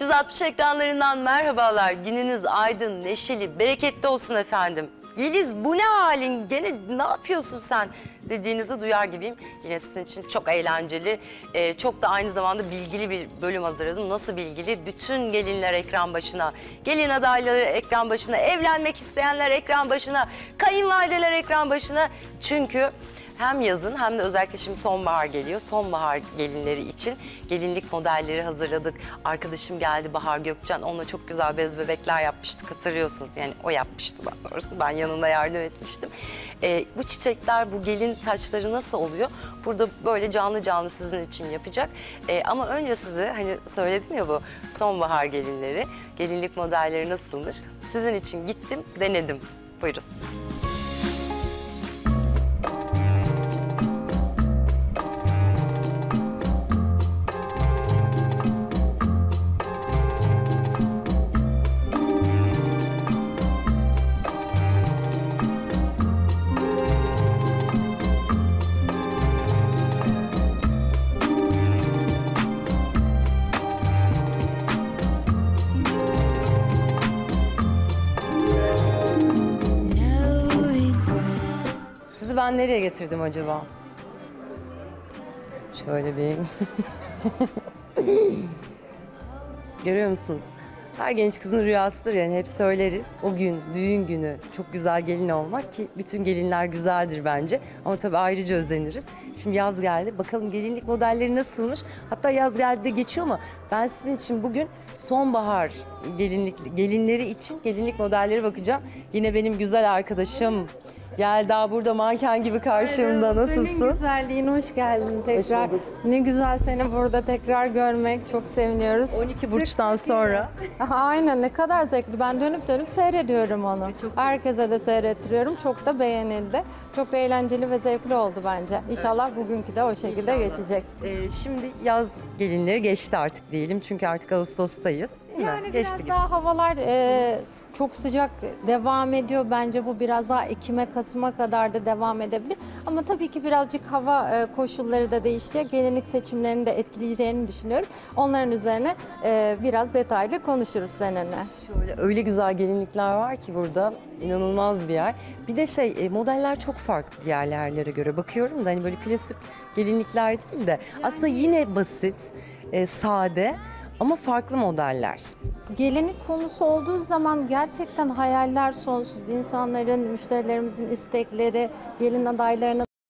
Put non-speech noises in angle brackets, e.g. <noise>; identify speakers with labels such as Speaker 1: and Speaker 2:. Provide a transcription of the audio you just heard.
Speaker 1: 360 ekranlarından merhabalar. Gününüz aydın, neşeli, bereketli olsun efendim. Yeliz bu ne halin? Gene ne yapıyorsun sen? Dediğinizi duyar gibiyim. Yine sizin için çok eğlenceli, e, çok da aynı zamanda bilgili bir bölüm hazırladım. Nasıl bilgili? Bütün gelinler ekran başına, gelin adayları ekran başına, evlenmek isteyenler ekran başına, kayınvalideler ekran başına. Çünkü hem yazın hem de özellikle şimdi sonbahar geliyor. Sonbahar gelinleri için gelinlik modelleri hazırladık. Arkadaşım geldi Bahar Gökçen. Onunla çok güzel bez bebekler yapmıştık hatırlıyorsunuz. Yani o yapmıştı daha doğrusu. Ben yanında yardım etmiştim. Ee, bu çiçekler, bu gelin taçları nasıl oluyor? Burada böyle canlı canlı sizin için yapacak. Ee, ama önce size hani söyledim ya bu sonbahar gelinleri, gelinlik modelleri nasılmış? Sizin için gittim, denedim. Buyurun. Ben nereye getirdim acaba? Şöyle bir... <laughs> Görüyor musunuz? Her genç kızın rüyasıdır yani hep söyleriz. O gün, düğün günü çok güzel gelin olmak ki bütün gelinler güzeldir bence. Ama tabii ayrıca özeniriz. Şimdi yaz geldi. Bakalım gelinlik modelleri nasılmış? Hatta yaz geldi de geçiyor ama ben sizin için bugün sonbahar gelinlik gelinleri için gelinlik modelleri bakacağım. Yine benim güzel arkadaşım Yelda burada manken gibi karşımda.
Speaker 2: Senin
Speaker 1: Nasılsın?
Speaker 2: güzelliğine hoş geldin tekrar.
Speaker 1: bulduk.
Speaker 2: ne güzel seni burada tekrar görmek. Çok seviniyoruz.
Speaker 1: 12 burçtan sonra.
Speaker 2: Aha, <laughs> Aynen ne kadar zevkli. Ben dönüp dönüp seyrediyorum onu. Herkese de seyrettiriyorum. Çok da beğenildi. Çok da eğlenceli ve zevkli oldu bence. İnşallah bugünkü de o şekilde
Speaker 1: İnşallah.
Speaker 2: geçecek.
Speaker 1: Ee, şimdi yaz gelinleri geçti artık diyelim. Çünkü artık Ağustos'tayız. Mi?
Speaker 2: Yani
Speaker 1: geçti
Speaker 2: biraz
Speaker 1: gibi.
Speaker 2: daha havalar e, çok sıcak devam ediyor. Bence bu biraz daha Ekim'e, Kasım'a kadar da devam edebilir. Ama tabii ki birazcık hava e, koşulları da değişecek. Gelinlik seçimlerini de etkileyeceğini düşünüyorum. Onların üzerine e, biraz detaylı konuşuruz seninle.
Speaker 1: Şöyle öyle güzel gelinlikler var ki burada. inanılmaz bir yer. Bir de şey e, modeller çok farklı diğer yerlere göre. Bakıyorum da hani böyle klasik gelinlikler değil de aslında yine basit, e, sade ama farklı modeller.
Speaker 2: Gelinlik konusu olduğu zaman gerçekten hayaller sonsuz. İnsanların, müşterilerimizin istekleri, gelin adaylarının